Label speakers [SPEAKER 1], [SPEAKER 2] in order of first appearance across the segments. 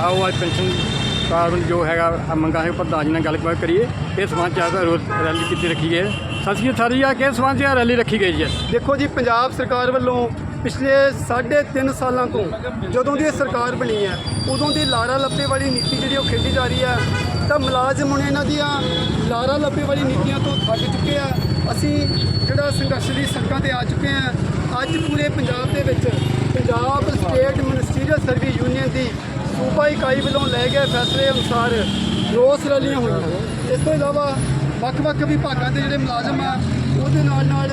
[SPEAKER 1] ਆਓ ਅੱਜ ਪੈਨਸ਼ਨ ਕਾਰਨ ਜੋ ਹੈਗਾ, ਆਹ ਮੰਗਾਂ ਹੈ, ਪ੍ਰਧਾਨ ਜੀ ਨਾਲ ਗੱਲਬਾਤ ਕਰੀਏ। ਇਹ ਸਮਾਜ ਚਾਹਤਾ ਰੈਲੀ ਕੀਤੀ ਰੱਖੀ ਹੈ। ਸਤਿ ਸ਼੍ਰੀ ਅਕਾਲ ਜੀ ਆ ਕਿ ਸਮਾਜ ਚ ਰੈਲੀ ਰੱਖੀ ਗਈ ਹੈ
[SPEAKER 2] ਦੇਖੋ ਜੀ, ਪੰਜਾਬ ਸਰਕਾਰ ਵੱਲੋਂ ਪਿਛਲੇ 3.5 ਸਾਲਾਂ ਤੋਂ ਜਦੋਂ ਦੀ ਇਹ ਸਰਕਾਰ ਬਣੀ ਹੈ, ਉਦੋਂ ਦੀ ਲਾਰਾ ਲੱਪੇ ਵਾਲੀ ਨੀਤੀ ਜਿਹੜੀ ਉਹ ਖੇਡੀ ਜਾ ਰਹੀ ਹੈ, ਤਾਂ ਮੁਲਾਜ਼ਮ ਹੁਣ ਇਹਨਾਂ ਦੀਆਂ ਲਾਰਾ ਲੱਪੇ ਵਾਲੀ ਨੀਤੀਆਂ ਤੋਂ ਥੱਕ ਚੁੱਕੇ ਆ। ਅਸੀਂ ਜਿਹੜਾ ਸੰਘਰਸ਼ ਦੀ ਸੜਕਾਂ ਤੇ ਆ ਚੁੱਕੇ ਆ। ਅੱਜ ਪੂਰੇ ਪੰਜਾਬ ਦੇ ਵਿੱਚ Punjab state ministerial service union ਦੀ ਸੂਬਾ ਇਕਾਈ ਵੱਲੋਂ ਲਏ ਗਏ ਫੈਸਲੇ ਅਨੁਸਾਰ ਰੋਸ ਰੈਲੀਆਂ ਹੋਈਆਂ। ਇਸ ਤੋਂ ਇਲਾਵਾ ਵੱਖ-ਵੱਖ ਵਿਭਾਗਾਂ ਦੇ ਜਿਹੜੇ ਮੁਲਾਜ਼ਮ ਆ, ਉਹਦੇ ਨਾਲ ਨਾਲ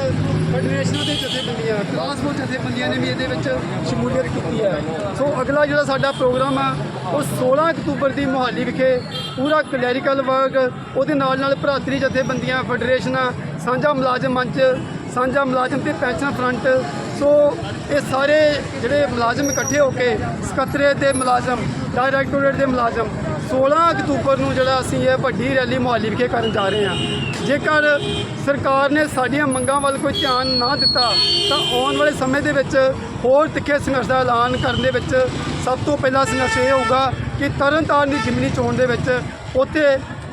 [SPEAKER 2] ਫੈਡਰੇਸ਼ਨਾਂ ਦੇ ਜਥੇਬੰਦੀਆਂ, ਕਲਾਸ ਟਰਾਂਸਪੋਰਟ ਜਥੇਬੰਦੀਆਂ ਨੇ ਵੀ ਇਹਦੇ ਵਿੱਚ ਸ਼ਮੂਲੀਅਤ ਕੀਤੀ ਹੈ। ਸੋ ਅਗਲਾ ਜਿਹੜਾ ਸਾਡਾ ਪ੍ਰੋਗਰਾਮ ਆ, ਉਹ 16 ਅਕਤੂਬਰ ਦੀ ਮੁਹਾਲੀ ਵਿਖੇ ਪੂਰਾ ਕਲੈਰੀਕਲ ਵਰਗ ਉਹਦੇ ਨਾਲ ਨਾਲ ਭਰਾਤਰੀ ਜਥੇਬੰਦੀਆਂ, ਫੈਡਰੇਸ਼ਨਾਂ, ਸਾਂਝਾ ਮੁਲਾਜ਼ਮ ਮੰਚ, ਸਾਂਝਾ ਮੁਲਾਜ਼ਮ ਤੇ ਪੈਨਸ਼ਨ ਫਰੰਟ ਸੋ ਇਹ ਸਾਰੇ ਜਿਹੜੇ ਮੁਲਾਜ਼ਮ ਇਕੱਠੇ ਹੋ ਕੇ ਸਕੱਤਰੇਤ ਦੇ ਮੁਲਾਜ਼ਮ, ਡਾਇਰੈਕਟੋਰੇਟ ਦੇ ਮੁਲਾਜ਼ਮ 16 ਅਕਤੂਬਰ ਨੂੰ ਜਿਹੜਾ ਅਸੀਂ ਇਹ ਵੱਡੀ ਰੈਲੀ ਮੁਹਾਲੀ ਵਿਖੇ ਕਰਨ ਜਾ ਰਹੇ ਹਾਂ। ਜੇਕਰ ਸਰਕਾਰ ਨੇ ਸਾਡੀਆਂ ਮੰਗਾਂ ਵੱਲ ਕੋਈ ਧਿਆਨ ਨਾ ਦਿੱਤਾ, ਤਾਂ ਆਉਣ ਵਾਲੇ ਸਮੇਂ ਦੇ ਵਿੱਚ ਹੋਰ ਤਿੱਖੇ ਸੰਘਰਸ਼ ਦਾ ਐਲਾਨ ਕਰਨ ਦੇ ਵਿੱਚ ਸਭ ਤੋਂ ਪਹਿਲਾ ਸੰਘਰਸ਼ ਇਹ ਹੋਊਗਾ ਕਿ ਤਰਨਤਾਰਨ ਦੀ ਜਿਮਨੀ ਚੋਣ ਦੇ ਵਿੱਚ ਉੱਥੇ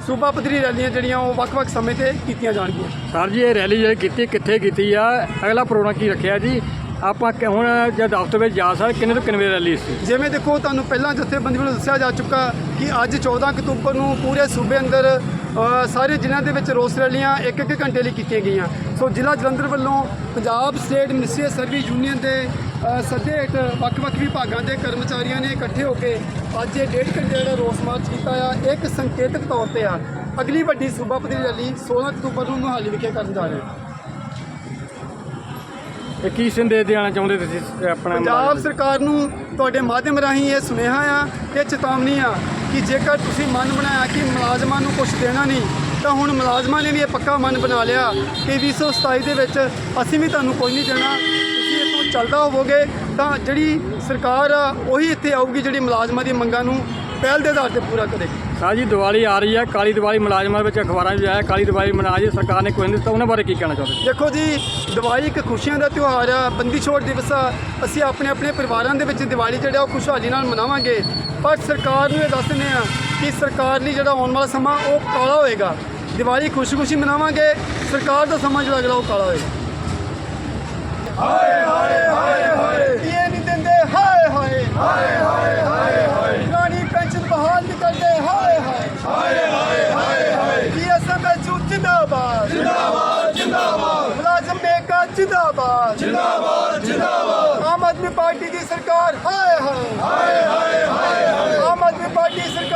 [SPEAKER 2] ਸੂਬਾ ਪੱਧਰੀ ਰੈਲੀਆਂ ਜਿਹੜੀਆਂ ਉਹ ਵੱਖ-ਵੱਖ ਸਮੇਂ ਤੇ ਕੀਤੀਆਂ ਜਾਣਗੀਆਂ।
[SPEAKER 1] ਸਰ ਜੀ ਇਹ ਰੈਲੀ ਜਿਹੜੀ ਕੀਤੀ ਕਿੱਥੇ ਕੀਤੀ ਆ? ਅਗਲਾ ਪ੍ਰੋਗਰਾਮ ਕੀ ਰੱਖਿਆ ਜੀ? ਆਪਾਂ ਹੁਣ ਜਦ ਦਫ਼ਤਰ ਵਿੱਚ ਜਾ ਸਕਦੇ ਕਿੰਨੇ ਤੋਂ ਕਿੰਨੇ ਰੈਲੀ ਸੀ?
[SPEAKER 2] ਜਿਵੇਂ ਦੇਖੋ ਤੁਹਾਨੂੰ ਪਹਿਲਾਂ ਜਥੇਬੰਦੀ ਵੱਲੋਂ ਦੱਸਿਆ ਜਾ ਚੁੱਕਾ ਕਿ ਅੱਜ 14 ਅਕਤੂਬਰ ਨੂੰ ਪੂਰੇ ਸੂਬੇ ਅੰਦਰ ਸਾਰੇ ਜ਼ਿਲ੍ਹਿਆਂ ਦੇ ਵਿੱਚ ਰੋਸ ਰੈਲੀਆਂ ਇੱਕ ਇੱਕ ਘੰਟੇ ਲਈ ਕੀਤੀਆਂ ਗਈਆਂ। ਸੋ ਜ਼ਿਲ੍ਹਾ ਜਲੰਧਰ ਵੱਲੋਂ Punjab state ministry service union ਦੇ ਸੱਦੇ ਹੇਠ ਵੱਖ-ਵੱਖ ਵਿਭਾਗਾਂ ਦੇ ਕਰਮਚਾਰੀਆਂ ਨੇ ਇਕੱਠੇ ਹੋ ਕੇ ਅੱਜ ਇਹ ਡੇਢ ਘੰਟੇ ਜਿਹੜਾ ਰੋਸ ਮਾਰਚ ਕੀਤਾ ਆ ਇੱਕ ਸੰਕੇਤਕ ਤੌਰ ਤੇ ਆ। ਅਗਲੀ ਵੱਡੀ ਸੂਬਾ ਪੱਧਰੀ ਰੈਲੀ 16 ਅਕਤੂਬਰ ਨੂੰ ਮੁਹਾਲੀ ਵਿਖੇ ਕਰਨ ਜਾ ਰਹੇ ਹਾਂ।
[SPEAKER 1] ਇਹ ਕੀ ਸੰਦੇਸ਼ ਦੇਣਾ ਚਾਹੁੰਦੇ ਤੁਸੀਂ ਆਪਣਾ
[SPEAKER 2] ਪੰਜਾਬ? ਸਰਕਾਰ ਨੂੰ ਤੁਹਾਡੇ ਮਾਧਿਅਮ ਰਾਹੀਂ ਇਹ ਸੁਨੇਹਾ ਆ ਇਹ ਚੇਤਾਵਨੀ ਆ ਕਿ ਜੇਕਰ ਤੁਸੀਂ ਮਨ ਬਣਾਇਆ ਕਿ ਮੁਲਾਜ਼ਮਾਂ ਨੂੰ ਕੁਝ ਦੇਣਾ ਨਹੀਂ, ਤਾਂ ਹੁਣ ਮੁਲਾਜ਼ਮਾਂ ਨੇ ਵੀ ਇਹ ਪੱਕਾ ਮਨ ਬਣਾ ਲਿਆ ਕਿ 2027 ਦੇ ਵਿੱਚ ਅਸੀਂ ਵੀ ਤੁਹਾਨੂੰ ਕੁਝ ਨਹੀਂ ਦੇਣਾ। ਤੁਸੀਂ ਇਹ ਚੱਲਦਾ ਹੋਵੋਗੇ ਤਾਂ ਜਿਹੜੀ ਸਰਕਾਰ ਆ, ਉਹੀ ਇੱਥੇ ਆਊਗੀ ਜਿਹੜੀ ਮੁਲਾਜ਼ਮਾਂ ਦੀ ਮੰਗਾਂ ਨੂੰ ਪਹਿਲ ਦੇ ਆਧਾਰ ਤੇ ਪੂਰਾ ਕਰੇਗੀ
[SPEAKER 1] ਸਰ ਜੀ ਦੀਵਾਲੀ ਆ ਰਹੀ ਹੈ ਕਾਲੀ ਦੀਵਾਲੀ ਮੁਲਾਜ਼ਮਾਂ ਵਿੱਚ ਅਖਬਾਰਾਂ 'ਚ ਆਇਆ ਕਾਲੀ ਦੀਵਾਲੀ ਮਨਾ ਜੀ ਸਰਕਾਰ ਨੇ ਕੋਈ ਨਹੀਂ ਦਿੱਤਾ ਉਹਨਾਂ ਬਾਰੇ ਕੀ ਕਹਿਣਾ ਚਾਹੁੰਦੇ
[SPEAKER 2] ਦੇਖੋ ਜੀ ਦੀਵਾਲੀ ਇੱਕ ਖੁਸ਼ੀਆਂ ਦਾ ਤਿਉਹਾਰ ਆ ਬੰਦੀ ਛੋੜ ਦਿਵਸ ਆ। ਅਸੀਂ ਆਪਣੇ ਆਪਣੇ ਪਰਿਵਾਰਾਂ ਦੇ ਵਿੱਚ ਦੀਵਾਲੀ ਜਿਹੜਾ ਉਹ ਖੁਸ਼ਹਾਲੀ ਨਾਲ ਮਨਾਵਾਂਗੇ। ਪਰ ਸਰਕਾਰ ਨੂੰ ਇਹ ਦੱਸਦੇ ਆ ਕਿ ਸਰਕਾਰ ਲਈ ਜਿਹੜਾ ਆਉਣ ਵਾਲਾ ਸਮਾਂ ਉਹ ਕਾਲਾ ਹੋਏਗਾ। ਦੀਵਾਲੀ ਖੁਸ਼ੀ-ਖੁਸ਼ੀ ਮਨਾਵਾਂਗੇ ਸਰਕਾਰ ਦਾ ਸਮਾਂ ਜਿਹੜਾ ਅਗਲਾ ਉਹ ਕਾਲਾ ਹੋਏਗਾ। ਜਿੰਦਾਬਾਦ। ਜਿੰਦਾਬਾਦ ਜਿੰਦਾਬਾਦ। ਆਮ ਆਦਮੀ ਪਾਰਟੀ ਦੀ ਸਰਕਾਰ ਹਾਏ ਹਾਏ ਹਾਏ ਹਾਏ ਆਮ ਆਦਮੀ ਪਾਰਟੀ ਸਰਕਾਰ